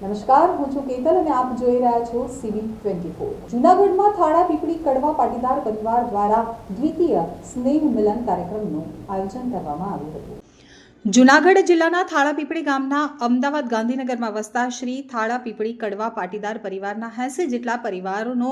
નમસ્કાર, હું છું કેતલ અને આપ જોઈ રહ્યા છો સિવિલ ટ્વેન્ટી ફોર. જુનાગઢમાં થાળા પીપળી કડવા પાટીદાર પરિવાર દ્વારા દ્વિતીય સ્નેહ મિલન કાર્યક્રમનું આયોજન કરવામાં આવ્યું હતું. જુનાગઢ જિલ્લાના થાળાપીપળી ગામના અમદાવાદ ગાંધીનગરમાં વસતા શ્રી થાળાપીપળી કડવા પાટીદાર પરિવારના એંસી જેટલા પરિવારોનો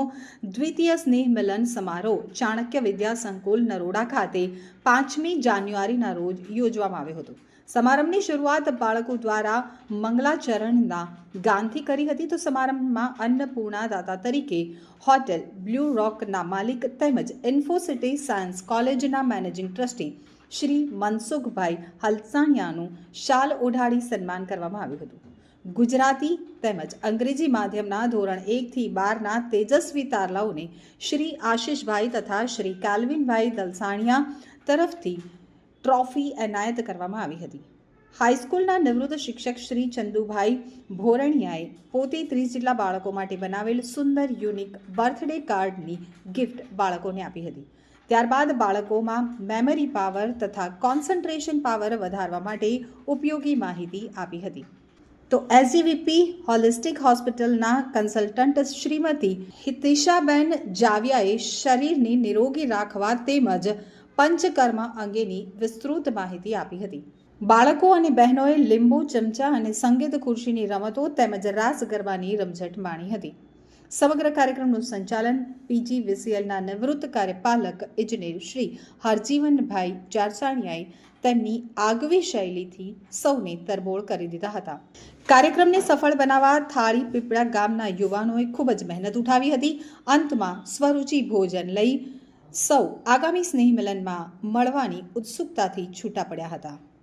દ્વિતીય સ્નેહ મિલન સમારોહ ચાણક્ય વિદ્યા સંકુલ નરોડા ખાતે પાંચમી જાન્યુઆરીના રોજ યોજવામાં આવ્યો હતો. સમારંભની શરૂઆત બાળકો દ્વારા મંગલાચરણના ગાનથી કરી હતી. તો સમારંભમાં અન્નપૂર્ણા દાતા તરીકે હોટેલ બ્લુ રોકના માલિક તેમજ ઇન્ફોસિટી સાયન્સ કોલેજના મેનેજિંગ ટ્રસ્ટી શ્રી મનસુખભાઈ હલસાણિયાનું શાલ ઓઢાડી સન્માન કરવામાં આવ્યું હતું. ગુજરાતી તેમજ અંગ્રેજી માધ્યમના ધોરણ એકથી બારના તેજસ્વી તારલાઓને શ્રી આશીષભાઈ તથા શ્રી કાલ્વિનભાઈ દલસાણિયા તરફથી ટ્રોફી એનાયત કરવામાં આવી હતી. હાઈસ્કૂલના નિવૃત્ત શિક્ષક શ્રી ચંદુભાઈ ભોરણિયાએ પોતે ત્રીસ જેટલા બાળકો માટે બનાવેલ સુંદર યુનિક બર્થડે કાર્ડની ગિફ્ટ બાળકોને આપી હતી. ત્યારબાદ બાળકોમાં મેમરી પાવર તથા કોન્સન્ટ્રેશન પાવર વધારવા માટે ઉપયોગી માહિતી આપી હતી. તો એસજીવીપી હોલિસ્ટિક હોસ્પિટલના કન્સલ્ટન્ટ શ્રીમતી હિતિશાબેન જાવિયાએ શરીરને નિરોગી રાખવા તેમજ પંચકર્મ અંગેની વિસ્તૃત માહિતી આપી હતી. બાળકો અને બહેનોએ લીંબુ, ચમચા અને સંગીત ખુરશીની રમતો તેમજ રાસ ગરબાની રમઝટ માણી હતી. સમગ્ર કાર્યક્રમનું સંચાલન પીજી વીસીએલના નિવૃત્ત કાર્યપાલક ઇજનેર શ્રી હરજીવનભાઈ ચારસાણિયાએ તેમની આગવી શૈલીથી સૌને તરબોળ કરી દીધા હતા. કાર્યક્રમને સફળ બનાવવા થાળી પીપળા ગામના યુવાનોએ ખૂબ જ મહેનત ઉઠાવી હતી. અંતમાં સ્વરૂચિ ભોજન લઈ સૌ આગામી સ્નેહ મિલનમાં મળવાની ઉત્સુકતાથી છૂટા પડ્યા હતા.